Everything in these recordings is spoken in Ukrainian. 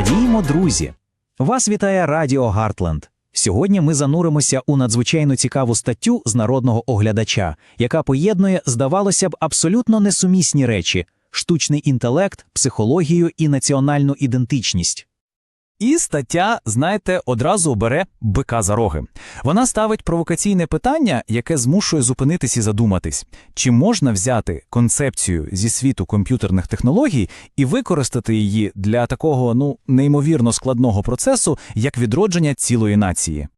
Вітаємо, друзі! Вас вітає Радіо Гартленд. Сьогодні ми зануримося у надзвичайно цікаву статтю з народного оглядача, яка поєднує, здавалося б, абсолютно несумісні речі: штучний інтелект, психологію і національну ідентичність. І стаття, знаєте, одразу бере бика за роги. Вона ставить провокаційне питання, яке змушує зупинитись і задуматись, чи можна взяти концепцію зі світу комп'ютерних технологій і використати її для такого ну неймовірно складного процесу, як відродження цілої нації.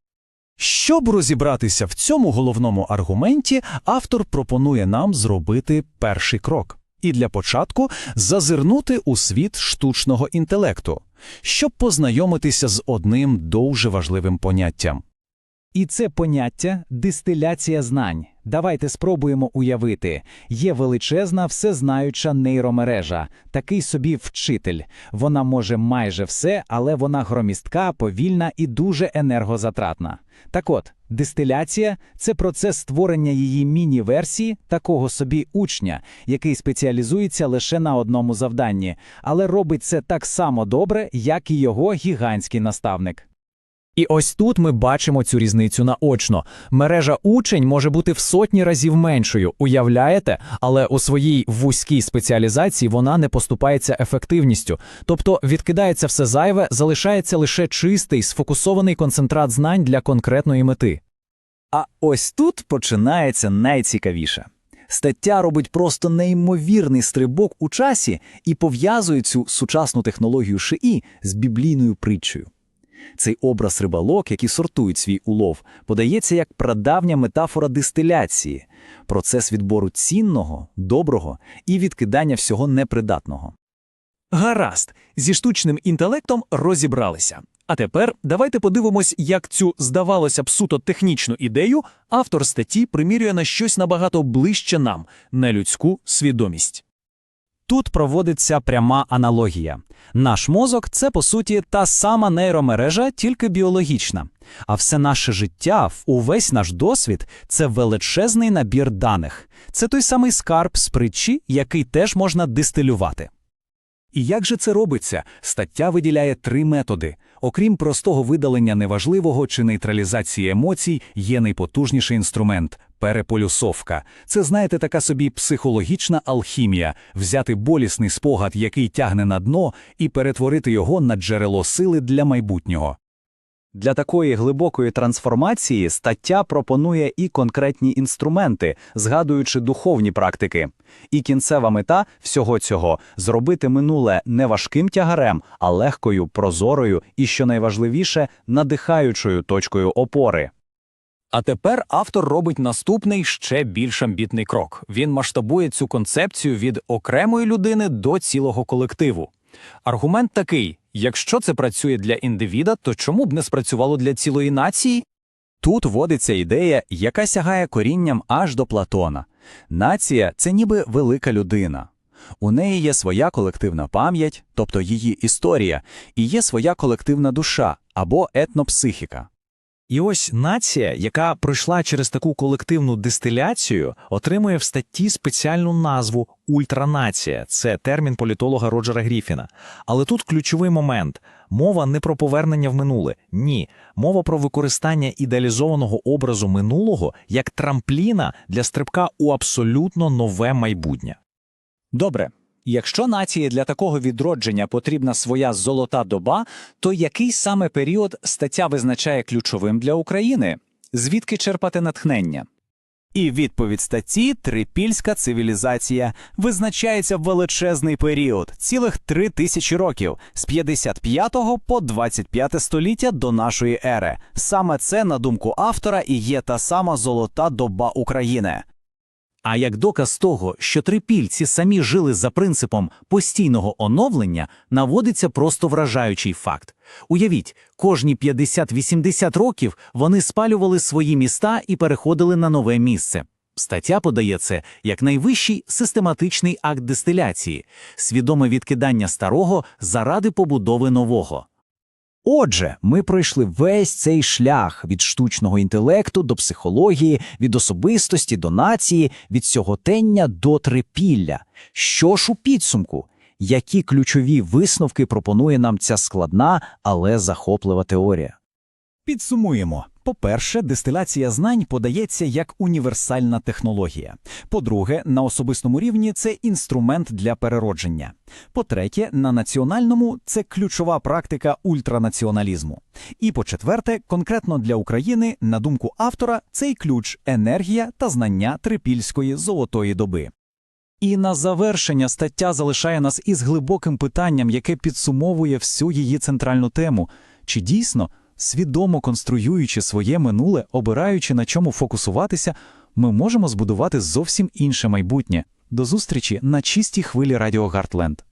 Щоб розібратися в цьому головному аргументі, автор пропонує нам зробити перший крок. І для початку зазирнути у світ штучного інтелекту, щоб познайомитися з одним дуже важливим поняттям. І це поняття дистиляція знань. Давайте спробуємо уявити. Є величезна, всезнаюча нейромережа, такий собі вчитель. Вона може майже все, але вона громістка, повільна і дуже енергозатратна. Так от, дистиляція це процес створення її міні-версії, такого собі учня, який спеціалізується лише на одному завданні, але робить це так само добре, як і його гігантський наставник. І ось тут ми бачимо цю різницю наочно. Мережа учень може бути в сотні разів меншою, уявляєте? Але у своїй вузькій спеціалізації вона не поступається ефективністю. Тобто відкидається все зайве, залишається лише чистий, сфокусований концентрат знань для конкретної мети. А ось тут починається найцікавіше. Стаття робить просто неймовірний стрибок у часі і пов'язує цю сучасну технологію ШИІ з біблійною притчею. Цей образ рибалок, які сортують свій улов, подається як прадавня метафора дистиляції, процес відбору цінного, доброго і відкидання всього непридатного. Гаразд, зі штучним інтелектом розібралися. А тепер давайте подивимось, як цю, здавалося б, суто технічну ідею автор статті примірює на щось набагато ближче нам, на людську свідомість. Тут проводиться пряма аналогія. Наш мозок це по суті та сама нейромережа, тільки біологічна. А все наше життя, увесь наш досвід це величезний набір даних. Це той самий скарб з притчі, який теж можна дистилювати. І як же це робиться? Стаття виділяє три методи. Окрім простого видалення неважливого чи нейтралізації емоцій, є найпотужніший інструмент переполюсовка. Це, знаєте, така собі психологічна алхімія взяти болісний спогад, який тягне на дно, і перетворити його на джерело сили для майбутнього. Для такої глибокої трансформації стаття пропонує і конкретні інструменти, згадуючи духовні практики. І кінцева мета всього цього зробити минуле не важким тягарем, а легкою, прозорою і, що найважливіше, надихаючою точкою опори. А тепер автор робить наступний ще більш амбітний крок. Він масштабує цю концепцію від окремої людини до цілого колективу. Аргумент такий: якщо це працює для індивіда, то чому б не спрацювало для цілої нації? Тут вводиться ідея, яка сягає корінням аж до Платона. Нація це ніби велика людина. У неї є своя колективна пам'ять, тобто її історія, і є своя колективна душа або етнопсихіка. І ось нація, яка пройшла через таку колективну дистиляцію, отримує в статті спеціальну назву ультранація. Це термін політолога Роджера Гріфіна. Але тут ключовий момент: мова не про повернення в минуле, ні, мова про використання ідеалізованого образу минулого як трампліна для стрибка у абсолютно нове майбутнє. Добре. Якщо нації для такого відродження потрібна своя золота доба, то який саме період стаття визначає ключовим для України? Звідки черпати натхнення? І відповідь статті Трипільська цивілізація визначається в величезний період, цілих три тисячі років, з 55 по 25 століття до нашої ери. Саме це, на думку автора, і є та сама золота доба України. А як доказ того, що трипільці самі жили за принципом постійного оновлення, наводиться просто вражаючий факт. Уявіть, кожні 50-80 років вони спалювали свої міста і переходили на нове місце. Стаття подає це як найвищий систематичний акт дистиляції, свідоме відкидання старого заради побудови нового. Отже, ми пройшли весь цей шлях від штучного інтелекту до психології, від особистості до нації, від сьоготення до трипілля. Що ж у підсумку? які ключові висновки пропонує нам ця складна, але захоплива теорія. Підсумуємо. По-перше, дистиляція знань подається як універсальна технологія. По-друге, на особистому рівні це інструмент для переродження. По-третє, на національному це ключова практика ультранаціоналізму. І по-четверте, конкретно для України, на думку автора, цей ключ енергія та знання трипільської золотої доби. І на завершення стаття залишає нас із глибоким питанням, яке підсумовує всю її центральну тему. Чи дійсно, свідомо конструюючи своє минуле, обираючи на чому фокусуватися, ми можемо збудувати зовсім інше майбутнє? До зустрічі на чистій хвилі Радіо Гартленд.